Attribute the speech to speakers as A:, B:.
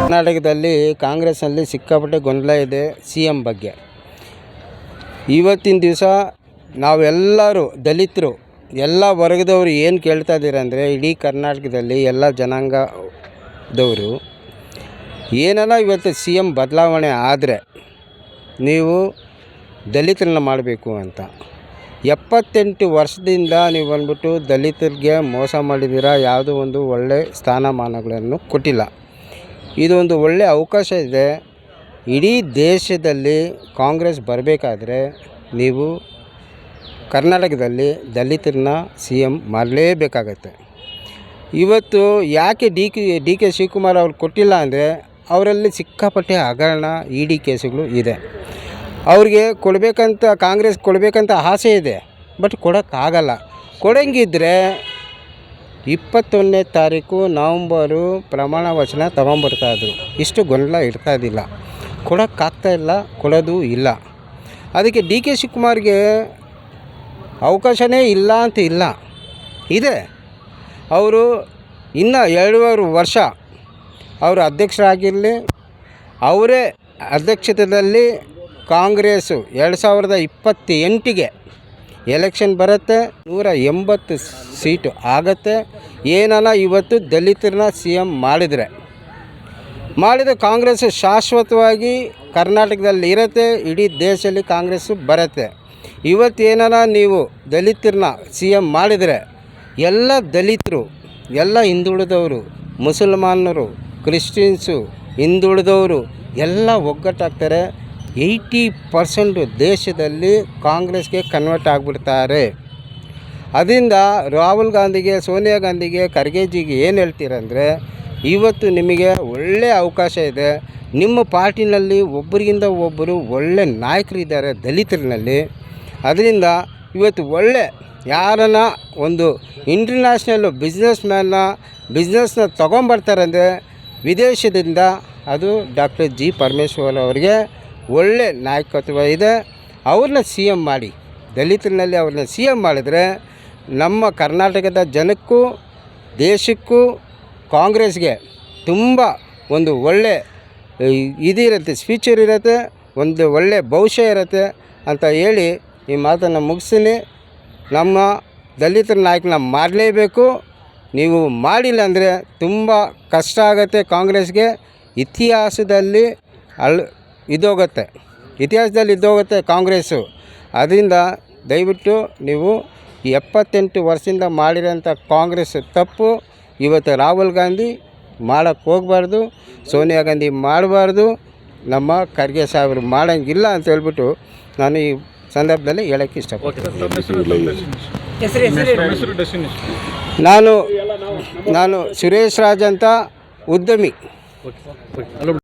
A: ಕರ್ನಾಟಕದಲ್ಲಿ ಕಾಂಗ್ರೆಸ್ನಲ್ಲಿ ಸಿಕ್ಕಾಪಟ್ಟೆ ಗೊಂದಲ ಇದೆ ಸಿ ಎಂ ಬಗ್ಗೆ. ಇವತ್ತಿನ ದಿವಸ ನಾವೆಲ್ಲರೂ ದಲಿತರು, ಎಲ್ಲ ವರ್ಗದವರು ಏನು ಕೇಳ್ತಾ ಇದ್ದೀರ ಅಂದರೆ ಇಡೀ ಕರ್ನಾಟಕದಲ್ಲಿ ಎಲ್ಲ ಜನಾಂಗದವರು ಏನೆಲ್ಲ ಇವತ್ತು ಸಿ ಎಂ ಬದಲಾವಣೆ ಆದರೆ ನೀವು ದಲಿತರನ್ನ ಮಾಡಬೇಕು ಅಂತ. ಎಪ್ಪತ್ತೆಂಟು ವರ್ಷದಿಂದ ನೀವು ಬಂದ್ಬಿಟ್ಟು ದಲಿತರಿಗೆ ಮೋಸ ಮಾಡಿದ್ದೀರಾ ಯಾವುದೋ ಒಂದು ಒಳ್ಳೆ ಸ್ಥಾನಮಾನಗಳನ್ನು ಕೊಟ್ಟಿಲ್ಲ. ಇದೊಂದು ಒಳ್ಳೆ ಅವಕಾಶ ಇದೆ. ಇಡೀ ದೇಶದಲ್ಲಿ ಕಾಂಗ್ರೆಸ್ ಬರಬೇಕಾದ್ರೆ ನೀವು ಕರ್ನಾಟಕದಲ್ಲಿ ದಲಿತರನ್ನ ಸಿ ಎಂ ಮಾಡಲೇಬೇಕಾಗತ್ತೆ. ಇವತ್ತು ಯಾಕೆ D K D K Shivakumar ಅವ್ರು ಕೊಟ್ಟಿಲ್ಲ ಅಂದರೆ ಅವರಲ್ಲಿ ಸಿಕ್ಕಾಪಟ್ಟೆ ಹಗರಣ ಇ ಡಿ ಕೇಸುಗಳು ಇದೆ. ಅವ್ರಿಗೆ ಕೊಡಬೇಕಂತ, ಕಾಂಗ್ರೆಸ್ ಕೊಡಬೇಕಂತ ಆಸೆ ಇದೆ. ಬಟ್ ಕೊಡೋಕ್ಕಾಗಲ್ಲ ಕೊಡಂಗಿದ್ರೆ ಇಪ್ಪತ್ತೊಂದನೇ ತಾರೀಕು ನವಂಬರು ಪ್ರಮಾಣ ವಚನ ತೊಗೊಂಬರ್ತಾಯಿದ್ರು ಇಷ್ಟು ಗೊಂದಲ ಇದ್ದಿಲ್ಲ. ಕೊಡೋಕ್ಕಾಗ್ತಾ ಇಲ್ಲ, ಕೊಡೋದು ಇಲ್ಲ. ಅದಕ್ಕೆ ಡಿ ಕೆ ಶಿವಕುಮಾರ್ಗೆ ಅವಕಾಶವೇ ಇಲ್ಲ ಅಂತ ಇಲ್ಲ. ಇದೆ. ಅವರು ಇನ್ನು ಎರಡೂವರೆ ವರ್ಷ ಅವರು ಅಧ್ಯಕ್ಷರಾಗಿರಲಿ, ಅವರೇ ಅಧ್ಯಕ್ಷತೆಯಲ್ಲಿ ಕಾಂಗ್ರೆಸ್ಸು ಎರಡು ಸಾವಿರದ ಇಪ್ಪತ್ತೆಂಟಿಗೆ ಎಲೆಕ್ಷನ್ ಬರುತ್ತೆ, ನೂರ ಎಂಬತ್ತು ಸೀಟು ಆಗತ್ತೆ. ಏನನ ಇವತ್ತು ದಲಿತರನ್ನ ಸಿ ಎಂ ಮಾಡಿದರೆ ಮಾಡಿದ ಕಾಂಗ್ರೆಸ್ ಶಾಶ್ವತವಾಗಿ ಕರ್ನಾಟಕದಲ್ಲಿ ಇರುತ್ತೆ, ಇಡೀ ದೇಶದಲ್ಲಿ ಕಾಂಗ್ರೆಸ್ಸು ಬರುತ್ತೆ. ಇವತ್ತೇನಾರ ನೀವು ದಲಿತರನ್ನ ಸಿ ಎಂ ಮಾಡಿದರೆ, ಎಲ್ಲ ದಲಿತರು, ಎಲ್ಲ ಹಿಂದುಳಿದವರು, ಮುಸಲ್ಮಾನರು ಕ್ರಿಶ್ಚಿಯನ್ಸು, ಹಿಂದುಳಿದವರು ಎಲ್ಲ ಒಗ್ಗಟ್ಟಾಗ್ತಾರೆ. ಏಯ್ಟಿ ಪರ್ಸೆಂಟು ದೇಶದಲ್ಲಿ ಕಾಂಗ್ರೆಸ್ಗೆ ಕನ್ವರ್ಟ್ ಆಗಿಬಿಡ್ತಾರೆ. ಅದರಿಂದ ರಾಹುಲ್ ಗಾಂಧಿಗೆ, ಸೋನಿಯಾ ಗಾಂಧಿಗೆ, ಖರ್ಗೆಜಿಗೆ ಏನು ಹೇಳ್ತೀರಂದರೆ, ಇವತ್ತು ನಿಮಗೆ ಒಳ್ಳೆಯ ಅವಕಾಶ ಇದೆ. ನಿಮ್ಮ ಪಾರ್ಟಿನಲ್ಲಿ ಒಬ್ಬರಿಗಿಂತ ಒಬ್ಬರು ಒಳ್ಳೆ ನಾಯಕರಿದ್ದಾರೆ ದಲಿತರಿನಲ್ಲಿ. ಅದರಿಂದ ಇವತ್ತು ಒಳ್ಳೆ ಯಾರನ್ನ ಒಂದು ಇಂಟರ್ನ್ಯಾಷನಲ್ಲು ಬಿಸ್ನೆಸ್ ಮ್ಯಾನ್ನ ಬಿಸ್ನೆಸ್ನ ತೊಗೊಂಬರ್ತಾರಂದರೆ ವಿದೇಶದಿಂದ ಅದು ಡಾಕ್ಟರ್ ಜಿ ಪರಮೇಶ್ವರ್ ಅವರಿಗೆ ಒಳ್ಳೆ ನಾಯಕತ್ವ ಇದೆ. ಅವ್ರನ್ನ ಸಿ ಎಂ ಮಾಡಿ ದಲಿತರಿನಲ್ಲಿ ಅವ್ರನ್ನ ಸಿ ಎಂ ಮಾಡಿದರೆ ನಮ್ಮ ಕರ್ನಾಟಕದ ಜನಕ್ಕೂ, ದೇಶಕ್ಕೂ, ಕಾಂಗ್ರೆಸ್ಗೆ ತುಂಬ ಒಂದು ಒಳ್ಳೆ ಇದಿರುತ್ತೆ ಫ್ಯೂಚರ್ ಇರುತ್ತೆ, ಒಂದು ಒಳ್ಳೆ ಭವಿಷ್ಯ ಇರುತ್ತೆ ಅಂತ ಹೇಳಿ ಈ ಮಾತನ್ನು ಮುಗಿಸ್ತೀನಿ. ನಮ್ಮ ದಲಿತರ ನಾಯಕನ ಮಾಡಲೇಬೇಕು. ನೀವು ಮಾಡಿಲ್ಲ ಅಂದರೆ ತುಂಬ ಕಷ್ಟ ಆಗುತ್ತೆ ಕಾಂಗ್ರೆಸ್ಗೆ. ಇತಿಹಾಸದಲ್ಲಿ ಅಳ್ ಇದೋಗುತ್ತೆ ಇತಿಹಾಸದಲ್ಲಿ ಇದ್ದೋಗುತ್ತೆ ಕಾಂಗ್ರೆಸ್ಸು. ಅದರಿಂದ ದಯವಿಟ್ಟು ನೀವು ಎಪ್ಪತ್ತೆಂಟು ವರ್ಷದಿಂದ ಮಾಡಿರೋಂಥ ಕಾಂಗ್ರೆಸ್ ತಪ್ಪು ಇವತ್ತು ರಾಹುಲ್ ಗಾಂಧಿ ಮಾಡೋಕ್ಕೆ ಹೋಗಬಾರ್ದು ಸೋನಿಯಾ ಗಾಂಧಿ ಮಾಡಬಾರ್ದು ನಮ್ಮ ಖರ್ಗೆ ಸಾಹೇಬರು ಮಾಡೋಂಗಿಲ್ಲ ಅಂತ ಹೇಳ್ಬಿಟ್ಟು ನಾನು ಈ ಸಂದರ್ಭದಲ್ಲಿ ಹೇಳೋಕ್ಕೆ ಇಷ್ಟಪಡ್ತೀನಿ. ನಾನು ನಾನು ಸುರೇಶ್ ರಾಜ್ ಅಂತ ಉದ್ಯಮಿ.